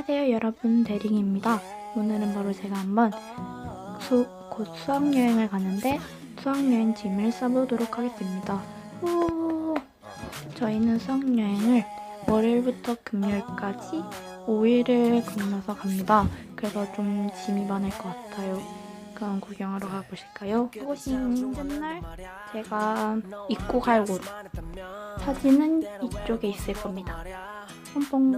안녕하세요 여러분 대링입니다. 오늘은 바로 제가 한번 수, 곧 수학여행을 가는데 수학여행 짐을 싸보도록 하겠습니다. 우! 저희는 수학여행을 월요일부터 금요일까지 5일을 건너서 갑니다. 그래서 좀 짐이 많을 것 같아요. 그럼 구경하러 가보실까요? 이곳이 첫날 제가 입고 갈 곳. 사진은 이쪽에 있을 겁니다. 뽕뽕.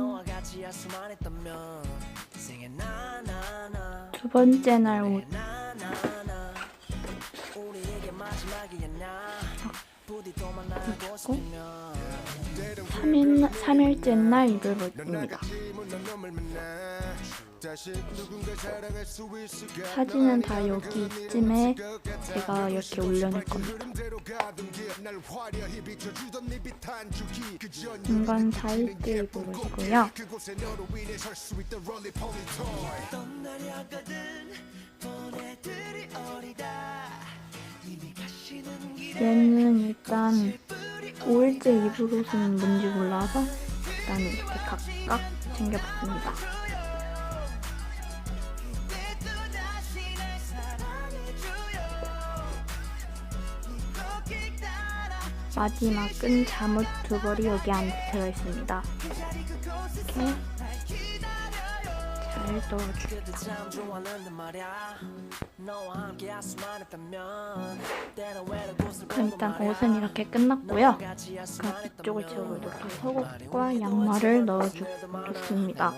두 번째 날 옷. 그리고 3일, 3일째 날 입을 옷입니다. 사진은 다 여기 이쯤에 제가 이렇게 올려놓을 겁니다. 4일째 입을 옷이고요. 얘는 일단 5일째 입을 옷은 뭔지 몰라서 일단 이렇게 각각 챙겨봤습니다. 마지막은 잠옷 두 벌이 여기 안에 들어있습니다. 이렇게 잘 넣어줍니다. 그럼 일단 옷은 이렇게 끝났고요. 그럼 이쪽을 채워놓고 속옷과 양말을 넣어줬습니다.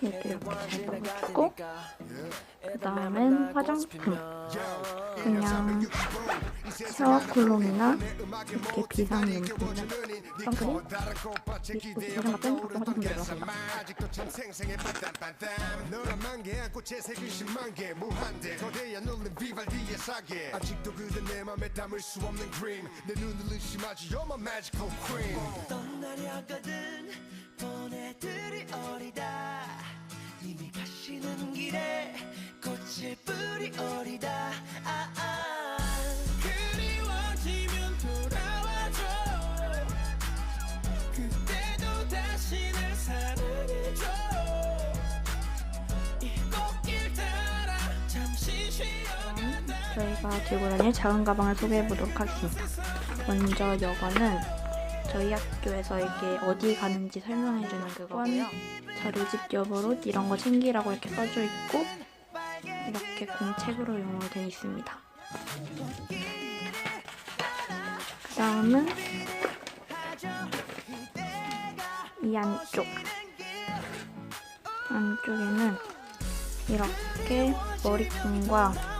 이렇게 이렇게 잘 넣어주고 그 다음엔 화장품 그냥 샤워 콜롬이나 이렇게 비상용품 선크림 이런 같은 각종 넣었습니다. 아직도 그대 내 맘에 담을 수 없는 그림. 내 눈을 의심하지 You're my magical queen. 떠나려거든 보내드리 어리다. 이미 가시 저희가 들고 다닐 작은 가방을 소개해 보도록 하겠습니다. 먼저 이거는 저희 학교에서 이게 어디 가는지 설명해 주는 그거고요. 자료집 여벌옷 이런 거 챙기라고 이렇게 써져 있고 이렇게 공책으로 용어로 되어 있습니다. 그 다음은 이 안쪽 안쪽에는 이렇게 머리끈과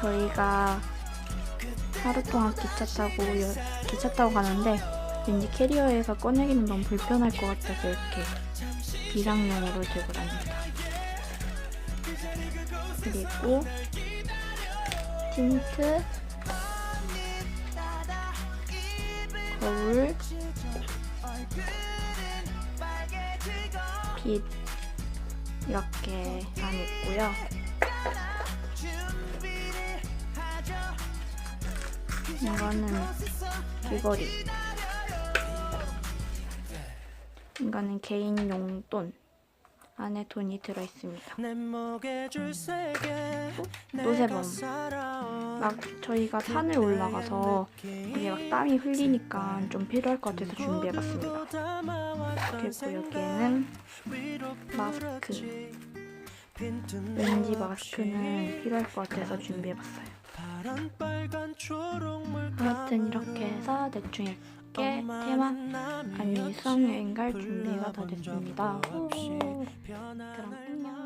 저희가 하루 동안 기차 타고 여- 기차 타고 가는데 왠지 캐리어에서 꺼내기는 너무 불편할 것 같아서 이렇게 비상용으로 들고 다닙니다. 그리고 틴트, 거울, 빛 이렇게 안 있고요. 이거는 귀걸이. 이거는 개인 용돈. 안에 돈이 들어있습니다. 세게 노세범. 막 저희가 산을 올라가서 이게 막 땀이 흘리니까 좀 필요할 것 같아서 준비해봤습니다. 그리고 여기에는 마스크. 왠지 마스크는 필요할 것 같아서 준비해봤어요. 아무튼 이렇게 해서 대충 이렇게 테마 아니 수학여행 갈 준비가 다 됐습니다. 후. 그럼 안녕.